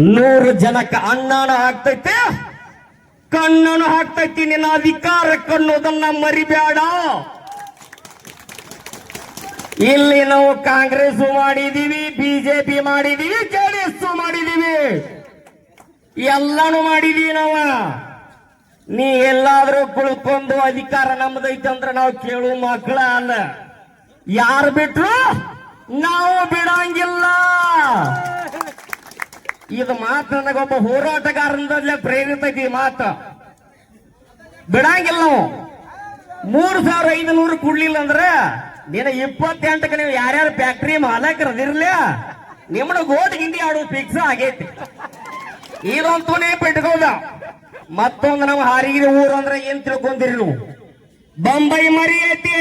ನೂರು ಜನಕ್ಕೆ ಅಣ್ಣನ ಆಗ್ತೈತೆ? ಕಣ್ಣನು ಹಾಕ್ತೈತಿ ನಿನ್ನ ಅಧಿಕಾರ, ಕಣ್ಣೋದನ್ನ ಮರಿಬೇಡ ಇಲ್ಲಿ ನಾವು ಕಾಂಗ್ರೆಸ್ ಮಾಡಿದೀವಿ, ಬಿಜೆಪಿ ಮಾಡಿದೀವಿ ಜೆಡಿಎಸ್ ಮಾಡಿದೀವಿ. ಎಲ್ಲಾನು ಮಾಡಿದೀವಿ ನಾವ. ನೀ ಎಲ್ಲಾದ್ರೂ ಕುಳ್ಕೊಂಡು ಅಧಿಕಾರ ನಮ್ದೈತೆ ಅಂದ್ರೆ ನಾವು ಕೇಳು ಮಕ್ಕಳ ಅಲ್ಲ. ಯಾರು ಬಿಟ್ರು? ನಾವು ಬಿಡಂಗಿಲ್ಲ. ಇದು ಮಾತು ನನಗೊಬ್ಬ ಹೋರಾಟಗಾರರಿಂದಲೇ ಪ್ರೇರಿತ ಈ ಮಾತು. ಬಿಡಂಗಿಲ್ಲ ನಾವು. ಮೂರು ಸಾವಿರ ಐದು ನೂರು ಕೊಡ್ಲಿಲ್ಲ ಅಂದ್ರೆ ದಿನ ಇಪ್ಪತ್ತೆಂಟಕ್ಕೆ ನೀವು ಯಾರ್ಯಾರು ಫ್ಯಾಕ್ಟ್ರಿ ಮಾಲಕರು ಅದಿರ್ಲಿ ನಿಮ್ಮನ್ನ ಗೋಟ್ ಗಿಂಡಿ ಆಡೋ ಫಿಕ್ಸ್ ಆಗೈತಿ. ಇದಂತೂನೇ ಬಿಟ್ಕೋದ ಮತ್ತೊಂದು ನಾವು ಹಾರಿಗೆ ಊರು ಅಂದ್ರೆ ಏನ್ ತಿಳ್ಕೊಂತೀರಿ ನೀವು? ಬೊಂಬೈ ಮರಿ ಐತಿ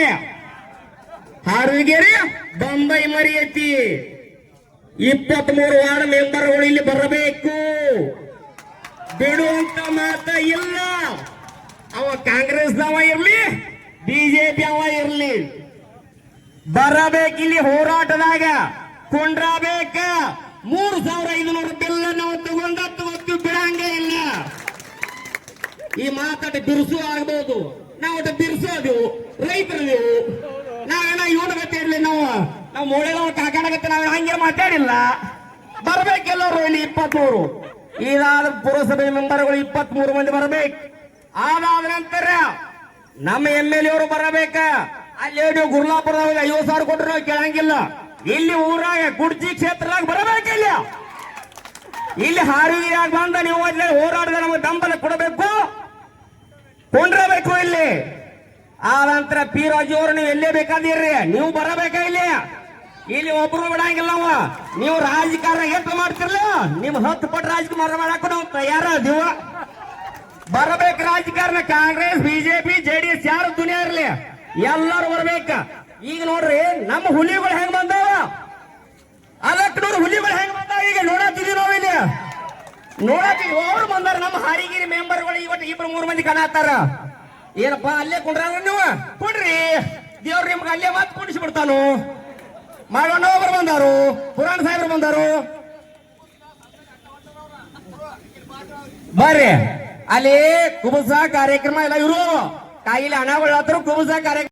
ಹಾರಿಗೆರಿ, ಬೊಂಬೈ ಮರಿ ಐತಿ ಇಪ್ಪತ್ತ್ ಮೂರು ವಾರ್ಡ್ ಮೆಂಬರ್ಗಳು ಇಲ್ಲಿ ಬರಬೇಕು. ಬಿಡುವಂತ ಮಾತ ಇಲ್ಲ. ಅವ ಕಾಂಗ್ರೆಸ್ನವ ಇರ್ಲಿ ಬಿಜೆಪಿ ಅವ ಇರ್ಲಿ. ಬರಬೇಕು ಇಲ್ಲಿ ಹೋರಾಟದಾಗ. ಕೊಂಡ್ರಬೇಕ. ಮೂರು ಸಾವಿರ ಐದುನೂರು ಬಿಲ್ ನಾವು ತಗೊಂಡತ್ತು ಬಿಡಂಗ ಇಲ್ಲ. ಈ ಮಾತಾಡ ಬಿರುಸು ಆಗ್ಬೋದು. ನಾವು ಬಿರುಸೋದು ನೀವು. ನಾವೇನ ಇವನ ಗೊತ್ತಿರ್ಲಿ ನಾವು. ನಾವು ನಾವು ಮೂಳೆದವ ಕಾಕಾಡಗತ್ತೆ ನಾವು ಹಂಗೆ ಮಾತಾಡಿಲ್ಲ. ಬರ್ಬೇಕೆಲ್ಲರೂ ಇಲ್ಲಿ ಇಪ್ಪತ್ಮೂರು. ಇದಾದ ಪುರಸಭೆ ಮೆಂಬರ್ಗಳು ಇಪ್ಪತ್ಮೂರು ಮಂದಿ ಬರಬೇಕು. ಆದಾದ ನಂತರ ನಮ್ಮ ಎಂ ಎಲ್ ಅವರು ಬರಬೇಕ. ಅಲ್ಲಿ ಗುರ್ಲಾಪುರದಾಗ ಐವತ್ತು ಸಾವಿರ ಕೊಟ್ಟರು ನಾವು ಕೇಳಂಗಿಲ್ಲ. ಇಲ್ಲಿ ಊರಾಗ ಗುಡ್ಜಿ ಕ್ಷೇತ್ರದಾಗ ಬರಬೇಕಿಲ್ಲ. ಇಲ್ಲಿ ಹಾರುಗಿರಿಯಾಗ ಬಂದ ನೀವು ಅಲ್ಲಿ ಹೋರಾಡಿದ ನಮಗೆ ಬೆಂಬಲ ಕೊಡಬೇಕು. ಕೊಂಡ್ರಬೇಕು ಇಲ್ಲಿ. ಆ ನಂತರ ಪಿ ಅವರು ನೀವು ಎಲ್ಲೇ ಬೇಕಾದಿರ್ರಿ. ನೀವು ಬರಬೇಕಾ ಇಲ್ಲಿ? ಇಲ್ಲಿ ಒಬ್ರು ಬಿಡಂಗಿಲ್ಲ ನಾವು ರಾಜಕಾರಣ ಎಷ್ಟು ಮಾಡ್ತಿರ್ಲ ನಿಮ್ ಹತ್ತು ಪಟ್ಟು ರಾಜಕುಮಾರ ಮಾಡಾಕ ನಾವು ತಯಾರದೀವ. ಬರಬೇಕು ರಾಜಕಾರಣ. ಕಾಂಗ್ರೆಸ್, ಬಿಜೆಪಿ, ಜೆಡಿಎಸ್, ಯಾರು ದುನಿಯಾ ಇರ್ಲಿ? ಎಲ್ಲರೂ ಬರ್ಬೇಕ. ಈಗ ನೋಡ್ರಿ, ನಮ್ಮ ಹುಲಿಗಳು ಹೆಂಗ್ ಬಂದಾವ? ಅದಕ್ಕೆ ನೋಡಿ ಹುಲಿಗಳು ಹೆಂಗ್ ಬಂದಾವ? ಈಗ ನೋಡತ್ತಿದ್ವಿ ನಾವು ಇಲ್ಲಿ. ನೋಡತ್ತೀವಿ ಅವ್ರು ಬಂದಾರ. ನಮ್ಮ ಹಾರಿಗಿರಿ ಮೆಂಬರ್ಗಳು ಇವತ್ತು ಇಬ್ರು ಮೂರು ಮಂದಿ ಕಾಣತ್ತಾರ ಏನಪ್ಪಾ, ಅಲ್ಲೇ ಕುಂಡ್ರ ನೀವು? ಕುಡ್ರಿ. ದೇವ್ರು ನಿಮ್ಗೆ ಅಲ್ಲೇ ಮಾತು ಕುಂಡ್ಸಿ ಬಿಡ್ತಾನು ಮಾಡೋಣ ಬಂದರು, ಪುರಾಣ ಸಾಹೇಬರು ಬಂದಾರು. ಬರ್ರಿ. ಅಲ್ಲಿ ಕುಬುಸ ಕಾರ್ಯಕ್ರಮ ಎಲ್ಲ ಇವರು ಕಾಯಿಲೆ ಹಣಗಳು ಕುಬುಸ ಕಾರ್ಯಕ್ರಮ